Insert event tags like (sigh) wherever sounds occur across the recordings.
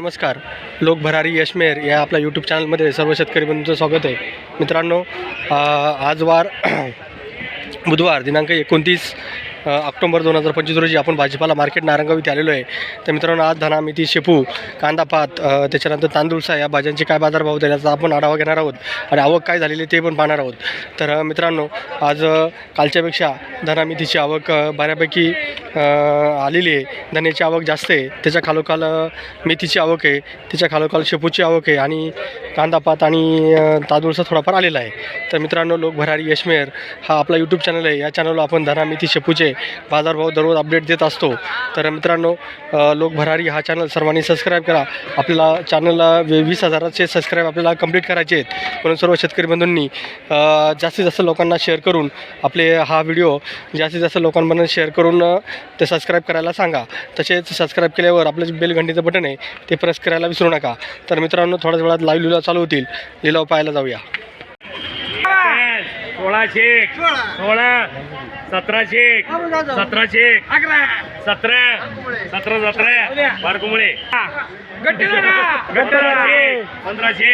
नमस्कार. लोक भरारी यशमेर या आपल्या यूट्यूब चॅनलमध्ये सर्व शेतकरी बंधूंचं स्वागत आहे. मित्रांनो आज वार (clears throat) बुधवार दिनांक एकोणतीस ऑक्टोबर दोन हजार पंचवीस रोजी आपण भाजीपाला मार्केट नारंगाव इथे आलेलो आहे. तर मित्रांनो आज धना मेथी शेपू कांदा पात त्याच्यानंतर तांदूळसा या भाज्यांचे काय बाजारभाव होते याचा आपण आढावा घेणार आहोत आणि आवक काय झालेली आहे ते पण पाहणार आहोत. तर मित्रांनो आज कालच्यापेक्षा धना मेथीची आवक बऱ्यापैकी आलेली आहे. धन्याची आवक जास्त आहे. त्याच्या खालोखाल मेथीची आवक आहे. त्याच्या खालोखाल शेपूची आवक आहे आणि कांदा पात आणि तांदूळचा थोडाफार आलेला आहे. तर मित्रांनो लोक भरारी यशमेर हा आपला यूट्यूब चॅनल आहे. या चॅनलवर आपण धना मेथी शेपूचे बाजारभाव दररोज अपडेट देत असतो. तर मित्रांनो लोक भरारी हा चॅनल सर्वांनी सबस्क्राईब करा. आपल्याला चॅनलला वीस हजाराचे सबस्क्राईब आपल्याला कंप्लीट करायचे आहेत. म्हणून सर्व शेतकरी बंधूंनी जास्तीत जास्त लोकांना शेअर करून आपले हा व्हिडिओ जास्तीत जास्त लोकांपर्यंत शेअर करून ते सबस्क्राईब करायला सांगा. तसेच सबस्क्राईब केल्यावर आपलं जे बेलघंटीचं बटन आहे ते प्रेस करायला विसरू नका. तर मित्रांनो थोड्याच वेळात लाईव्ह लिलाव चालू होतील. लिलाव पाहायला जाऊया. सोळाशे सोळा सतराशे सतराशे अकरा. सतरा. सतरा सतरा. बारकुमुळे. पंधराशे पंधराशे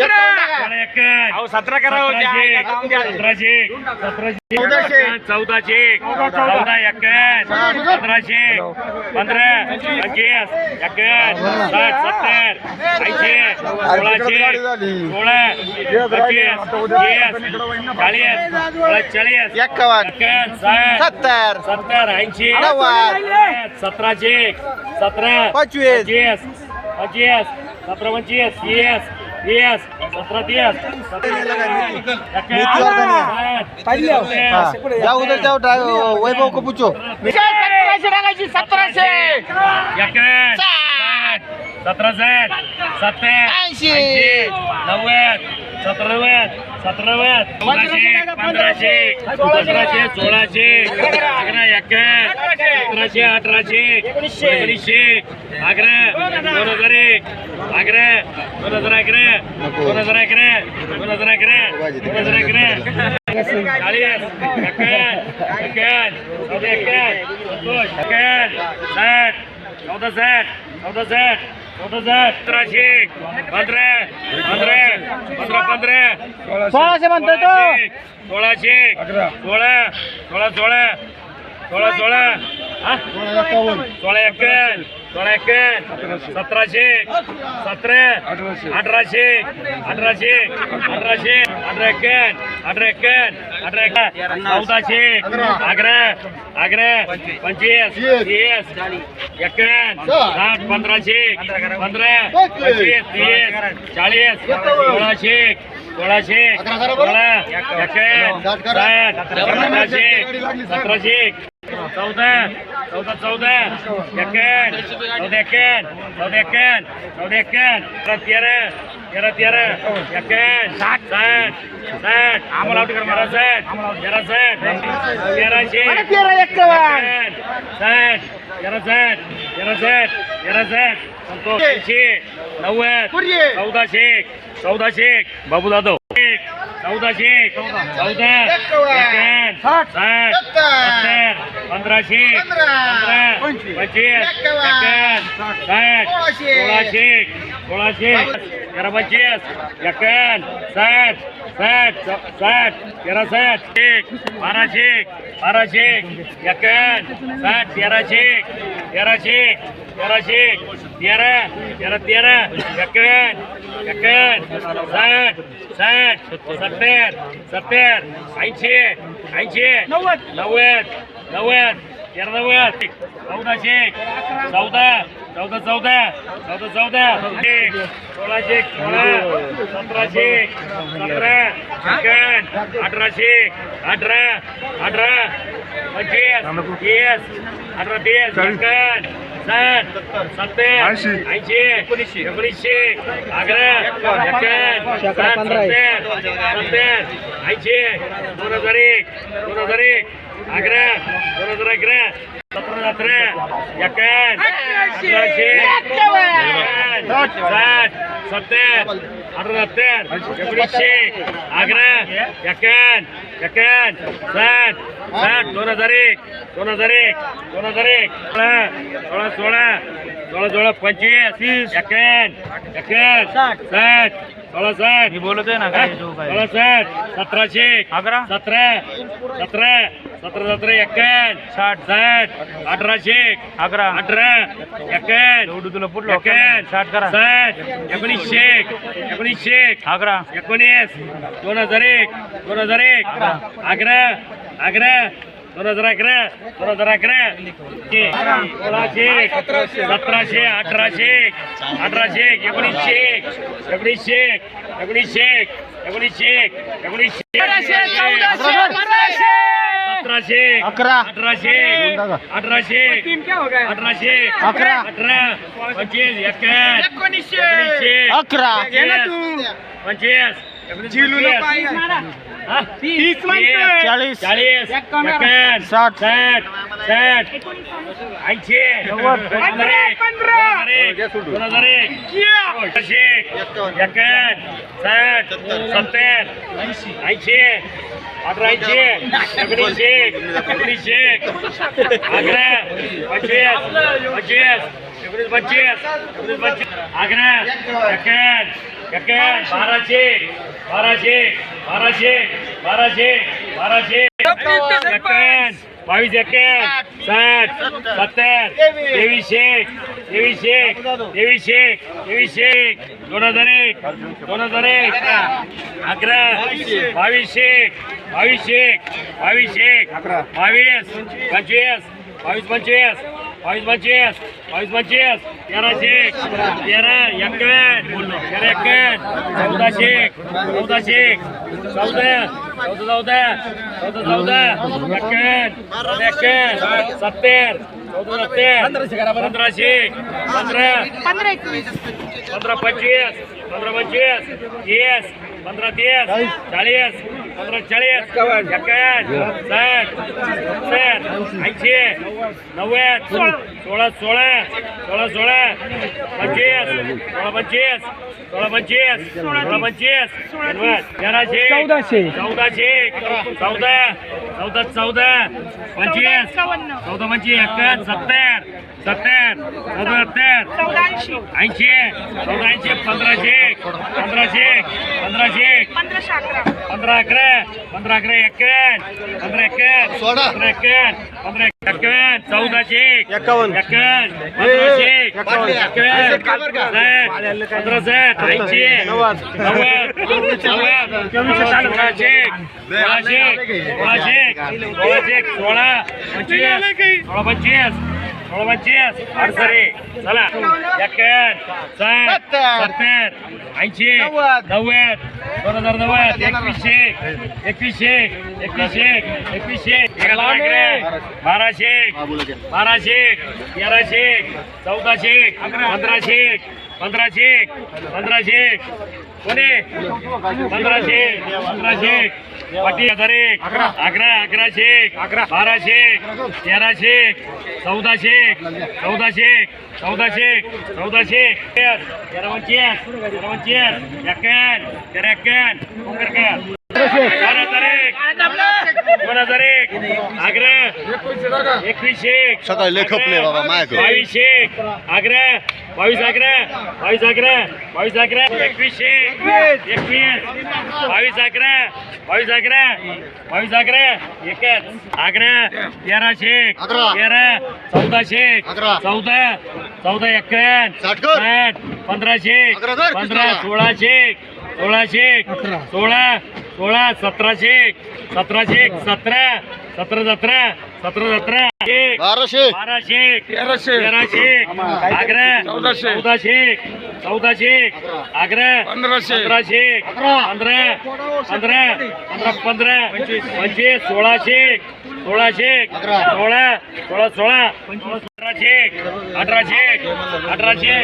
पंधरा. सतरा करा सतराशे. सतराशे. चौदाशे. चौदा एक्कावन्न पंधराशे पंधरा. पंचवीस. एक्कावन्न साठ सत्तर. ऐंशी. सोळाशे. सोळा. पंचवीस. तीस चाळीस. चाळीस. एक्कावन्न. एक्कावन्न साठ. सत्तर. सत्तर. ऐंशी. नव्वद. सतराशे. सतरा. पंचवीस. पंचवीस. पंचवीस सतरा पंचवीस. तीस तीस सतरा तीस हाँ, जाओ उधर जाओ ड्राइवर वैभव को पूछो सतरा साठ सत्तर ऐंशी. नव्वद सतरा नव्वद सतरा नव्वद पंधराशे सतराशे सोळाशे. अकरा एक्कावन्न सतराशे अठराशे एकोणीसशे. अकरा दोन हजार एक. अकरा दोन हजार अकरा. दोन हजार अकरा दोन हजार अकरा दोन हजार अकरा. चाळीस एक्कावन्न एक्कावन्न चौदा संतोष एक्कावन्न साठ चौदा साठ चौदा साठ. सतराशे पंधरा पंधरा पंधरा पंधरा सोळाशे म्हणतोय तो. सोळाशे सोळा सोळा सोळा सोळा सोळा? सोळा एक्कावन्न सोळा एक्कावन्न सतराशे सतरा अठराशे. अठराशे अठराशे अठरा एक्कावन्न अठरा एक्कावन्न अठरा एक्कावन्न चौदाशे अकरा अकरा पंचवीस. तीस. एक्कावन्न साठ पंधराशे पंधरा पंचवीस. तीस चाळीस सोळाशे सोळाशे सोळा एक्कावन्न साठ सतराशे सतराशे चौदा चौदा चौदा. एक्कावन्न चौदा एक्कावन्न चौदा एक्कावन्न चौदा एक्कावन्न तेरा. तेरा तेरा. एक्कावन्न साठ साठ. साठ. आम्हाला आउट कर मला साठ. तेरा साठ. तेराशे तेरा एक्कावन्न. साठ. तेरा साठ. तेरा साठ. तेरा साठ. संतोष ऐंशी. नव्वद. पुरी. चौदाशे चौदाशे बाबू जाधव चौदाशे चौदा एक्कावन्न साठ सत्तर पंधराशे पंधरा पंचवीस एक्कावन्न साठ सोळाशे सोळाशे तेरा पंचवीस एक्कावन्न साठ साठ साठ तेरा साठ एक बाराशे बाराशे एक्कावन्न साठ तेराशे तेराशे तेराशे तेरा तेरा तेरा एक्कावन्न एक्कावन्न साठ साठ सत्तर सत्तर ऐंशी ऐंशी नव्वद नव्वद नव्वद चौदाशे चौदा चौदा. चौदा चौदा. चौदा सोळाशे सोळा सतराशे सतरा अठराशे अठरा अठरा. पंचवीस. तीस. अठरा तीस. एक्कावन्न साठ. सत्तर. ऐंशी. एकोणीसशे. एकोणीसशे. अकरा. एक्कावन्न साठ. सत्तर. सत्तर. ऐंशी. दोन हजार एक. दोन हजार एक. अकरा दोन हजार अकरा सतरा सतरा. एक्कावन्न साठ सत्तर अठरा सत्तर एकोणीसशे. अकरा एकावन्न एकावन्न साठ साठ दोन हजार एक दोन हजार एक दोन हजार एक. सोळा सोळा सोळा. सोळा सोळा पंचवीस एकावन्न एकावन्न साठ सोळा साठ मी बोलत आहे ना काय सोळा साठ सतराशे अकरा? सतरा सतरा सतरा सतरा एकावन्न साठ. साठ अठराशे अकरा. अठरा एकावन्न तुला पुढलं एकावन्न साठ करा. साठ एकोणीसशे एकोणीसशे अकरा. एकोणीस दोन हजार एक दोन हजार एक अकरा अकरा दोन हजार अकरा दोन हजार अकरा सोळाशे सतराशे अठराशे अठराशे एकोणीसशे एकोणीसशे एकोणीसशे एकोणीसशे एकोणीसशे सतराशे अकरा. अठराशे अठराशे अठराशे अकरा. अठरा पंचवीस एकावन्न एकोणीसशे. अकरा. पंचवीस तीस चाळीस. चाळीस एकावन्न साठ. साठ साठ. ऐंशी दोन हजार एक दोन हजार एक अठराशे एकावन्न साठ सत्तर. ऐंशी. अठरा ऐंशी एकोणीसशे एकोणीसशे अकरा पंचवीस पंचवीस एकोणीस पंचवीस एकोणीस पंचवीस अकरा एकावन्न एकावन्न बाराशे बाराशे बाराशे बाराशे बाराशे. एकावन्न बावीस एकावन्न साठ सत्तर तेवीसशे तेवीसशे तेवीसशे तेवीसशे दोन हजार एक दोन हजार एक. अकरा बावीसशे बावीस एक बावीस एक. बावीस पंचवीस बावीस पंचवीस. बावीस पंचवीस तेराशे तेरा एकावन्न तेरा एकावन्न चौदाशे चौदाशे चौदा चौदा चौदा चौदा चौदा एकावन्न एकावन्न सत्तर चौदा सत्तर पंधराशे पंधरा पंधरा एकवीस पंधरा पंचवीस पंधरा पंचवीस तीस पंधरा तीस चाळीस पंधरा चाळीस एकावन्न साठ सत्तर ऐंशी नव्वद सोळा सोळा सोळा सोळा पंचवीस सोळा पंचवीस सोळा पंचवीस सोळा पंचवीस तेराशे चौदाशे. चौदाशे चौदा चौदा चौदा पंचवीस चौदा पंचवीस एकावन्न सत्तर सत्तर चौदा सत्तर चौदा ऐंशी. ऐंशी चौदा ऐंशी पंधराशे पंधराशे पंधराशे पंधराशे अकरा पंधरा अकरा. पंधरा अकरा एकावन्न पंधरा एकावन्न सोळा. पंधरा एकावन्न पंधरा एकावन्न चौदाशे एकावन्न. एकावन्न पंधराशे एकावन्न. एकावन्न साठ पंधरा साठ ऐंशी नव्वद. नव्वद. नव्वद. सोळाशे सोळाशे सोळाशे सोळाशे सोळा. पंचवीस. सोळा पंचवीस. सोळा पंचवीस अडसरे. चला. साठ सत्तर. ऐंशी नव्वद. दोन हजार नव्वद एकवीसशे एकवीसशे एकवीसशे एकवीसशे. बाराशे बाराशे तेराशे चौदाशे पंधराशे पंधराशे पंधराशे. कोणे? पंधराशे पंधराशे. पाटी हजार एक अकरा अकराशे अकरा. बाराशे तेराशे चौदाशे चौदाशे चौदाशे चौदाशे तेरा पंचवीस तेरा पंचवीस एकावन्न तेरा दोन हजार एक दोन हजार एक. अकरा एकवीसशे सकाळी लय खपले बाबा माझ्याकडे. बावीसशे अकरा बावीस अकरा बावीस अकरा बावीस अकरा एकवीसशे एकवीस बावीस अकरा बावीस अकरा बावीस अकरा एकच अकरा तेराशे. तेरा चौदाशे. चौदा चौदा एकावन्न साठ पंधराशे पंधरा. सोळाशे सोळाशे सोळा सोळा सतराशे सतराशे सतरा सतरा सतरा सतरा सतरा बाराशे. बाराशे. तेराशे. तेराशे. अकरा चौदाशे. चौदाशे. चौदाशे. अकरा पंधराशे. पंधराशे. पंधरा. पंधरा. पंधरा. पंधरा. पंचवीस. सोळाशे. सोळाशे. सोळा. सोळा सोळा. अठराशे. अठराशे. अठराशे.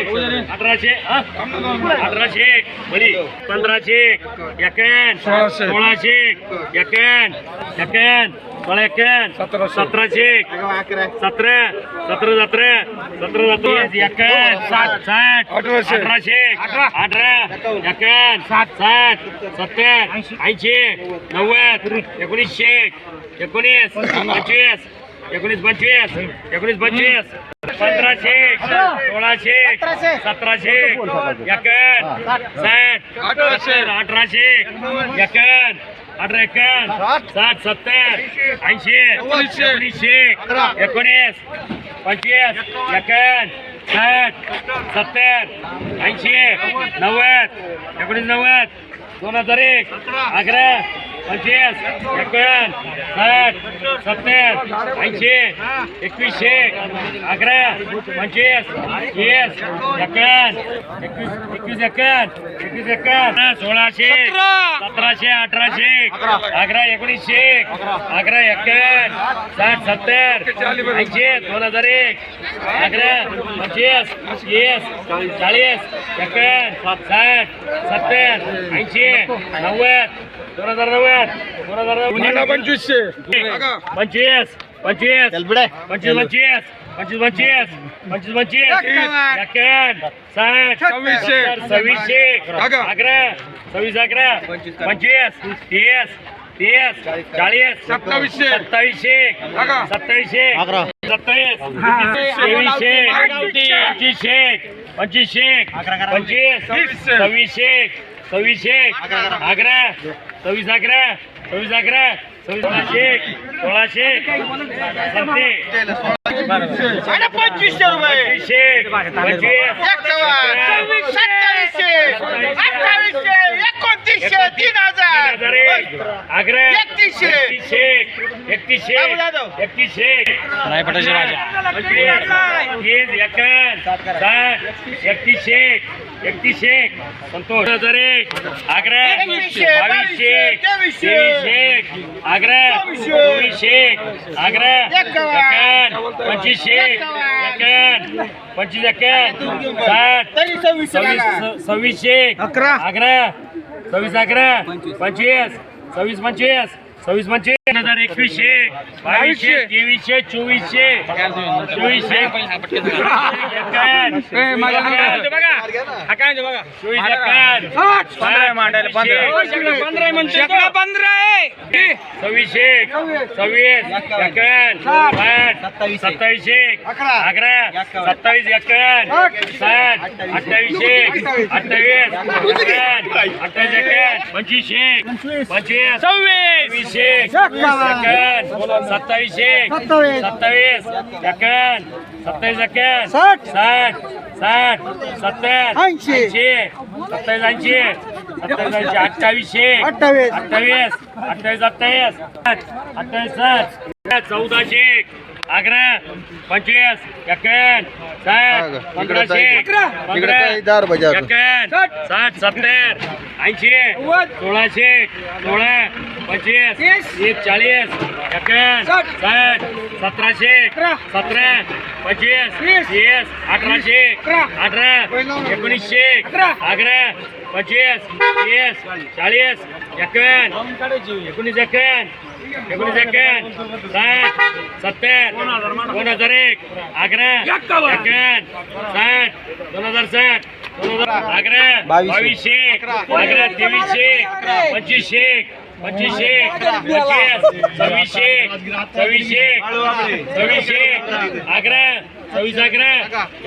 अठराशे. हा? अठराशे. बरी. पंधराशे. एकावन्न सोळाशे. एकावन्न एकावन्न सोळा एक्क्याण्णव सतराशे. एक सतरा सतरा. सतरा सतरा. सतरा एक्क्याण्णव साठ. साठ. अठराशे. अठरा. एक्क्याण्णव साठ. साठ. सत्तर. ऐंशी. नव्वद. एकोणीसशे. एकोणीस. पंचवीस. एकोणीस पंचवीस. एकोणीस पंचवीस. पंधराशे. सोळाशे. सतराशे. एक्याण्णव साठ. सत्तर अठराशे. एक्याण्णव अठरा एक्याण्णव साठ. सत्तर ऐंशी. एकोणीसशे. एकोणीस पंचवीस एक्याण्णव साठ सत्तर. ऐंशी नव्वद. एकोणीस नव्वद दोन हजार एक अकरा. पंचवीस एकोणीस साठ सत्तर ऐंशी एकवीसशे अकरा पंचवीस वीस एकावन्न एकवीस एकवीस एकावन्न एकवीस एकावन्न सोळाशे सतराशे अठराशे अकरा एकोणीसशे अकरा एकावन्न साठ सत्तर ऐंशी दोन हजार एक अकरा पंचवीस वीस चाळीस एकावन्न साठ सत्तर ऐंशी नव्वद दोन हजार नव्वद. दोन हजार नव्वद पंचवीसशे. पंचवीस पंचवीस. पंचवीस पंचवीस. पंचवीस पंचवीस. पंचवीस पंचवीस. साठ. सव्वीसशे. अकरा. अकरा. सव्वीस अकरा. पंचवीस तीस. तीस. चाळीस सत्तावीसशे. सत्तावीसशे. सत्तावीसशे. सत्तावीस. तेवीसशे पंचवीसशे. पंचवीसशे. पंचवीस. सव्वीसशे. सव्वीसशे. अकरा. सव्वीस अकरा सव्वीस अकरा सव्वीसशे सोळाशे सत्ते पंचवीसशे रुपये पंचवीसशे पंचवीस सत्तावीसशे अठ्ठावीसशे एकोणतीसशे तीन हजार. अकरा एकतीसशे. एकतीसशे. एकतीसशे. बाबू जाधव. एकतीसशे. नाही पटायचे साठ एकतीसशे. एकतीसशे. संतोष. हजार एक. एकवीसशे, बावीसशे तेवीसशे, तेवीसशे. अकरा चोवीसशे, एकावन्न, एकावन्न पंचवीसशे एकावन्न पंचवीस सव्वीसशे सव्वीस. सव्वीसशे अकरा. अकरा सव्वीस अकरा पंचवीस सव्वीस पंचवीस सव्वीस पंचवीस दोन हजार एकवीसशे. बावीसशे तेवीसशे चोवीसशे चोवीसशे एकावन्न. चोवीस एकावन्न. सत्तावीस सत्तावीसशे सत्तावीस. सत्तावीस. एकावन्न सत्तावीस एकावन्न साठ. साठ. साठ. सत्तर. ऐंशी. सत्तावीस ऐंशी सत्तावीस ऐंशी अठ्ठावीसशे अठ्ठावीस. अठ्ठावीस. अठ्ठावीस अठ्ठावीस. अठ्ठावीस चौदाशे अकरा पंचवीस. एकावन्न साठ. पंधराशे बजार. एकावन्न साठ. सत्तर. ऐंशी. सोळाशे सोळा. पंचवीस. तीस. चाळीस. एकावन्न साठ. सतराशे सतरा. पंचवीस. तीस. अठराशे अठरा. एकोणीसशे अकरा. पंचवीस तीस चाळीस एकावन्न एकोणीस एकावन्न एकोणीस एकावन्न साठ सत्तर दोन हजार एक अकरा एकावन्न साठ दोन हजार साठ दोन हजार अकरा बावीसशे. अकरा. तेवीसशे पंचवीसशे पंचवीसशे पंचवीस सव्वीसशे सव्वीसशे सव्वीसशे अकरा. सव्वीस अकरा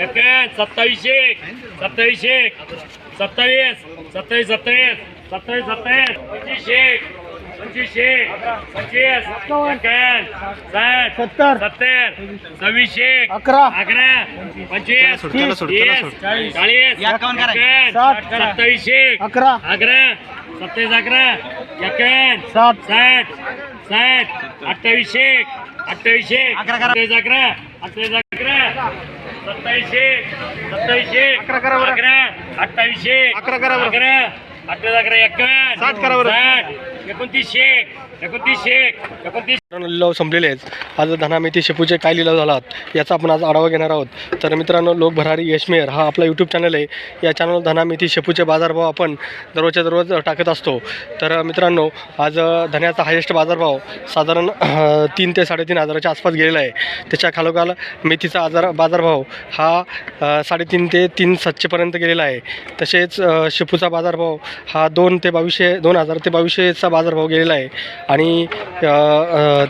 एकावन्न सत्तावीसशे सत्तावीसशे सत्तावीस सत्तावीस सत्तावीस सत्तावीस सत्तावीस पंचवीसशे पंचवीसशे पंचवीस एकावन्न साठ सत्तर. सत्तर सव्वीसशे अकरा. अकरा पंचवीस तीस चाळीस साठ. सत्तावीसशे अकरा. अकरा सत्तावीस अकरा एकावन्न साठ. साठ साठ अठ्ठावीसशे अठ्ठावीसशे अकरा करा. अठ्ठावीस अकरा अठ्ठावीस अकरा सत्तावीसशे सत्तावीसशे अकरा करा बरं. अकरा अठ्ठावीसशे अकरा करा बरं. अकरा अठ्ठावीस अकरा एकावन्न साठ करा बरं. साठ एकोणतीसशे एकोणतीस लिलाव संपलेले आहेत. आज धना मेथी शेपूचे काय लिलाव झालात याचा आपण आज आढावा घेणार आहोत. तर मित्रांनो लोकभरारी यशमेर हा आपला यूट्यूब चॅनल आहे. या चॅनल धना मेथी शेपूचे बाजारभाव आपण दररोजच्या दररोज टाकत असतो. तर मित्रांनो आज धन्याचा हायेस्ट बाजारभाव साधारण तीन ते साडेतीन हजाराच्या आसपास गेलेला आहे. त्याच्या खालोखाल मेथीचा आजार बाजारभाव हा साडेतीन ते तीन सातशेपर्यंत गेलेला आहे. तसेच शेपूचा बाजारभाव हा दोन ते बावीसशे दोन हजार ते बावीसशेचा बाजारभाव गेलेला आहे. आणि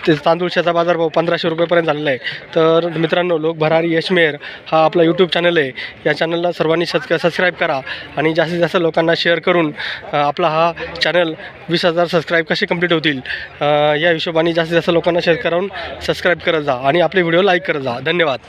ते तांदूळशाचा बाजारभाव पंधराशे रुपयेपर्यंत झालेला आहे. तर मित्रांनो लोक भरारी यशमेर हा आपला यूट्यूब चॅनल आहे. या चॅनलला सर्वांनी सस्क सबस्क्राईब करा आणि जास्तीत जास्त लोकांना शेअर करून आपला हा चॅनल वीस हजार सबस्क्राईब कसे कंप्लीट होतील या हिशोबाने जास्तीत जास्त लोकांना शेअर करून सबस्क्राईब करत जा आणि आपले व्हिडिओ लाईक करत जा. धन्यवाद.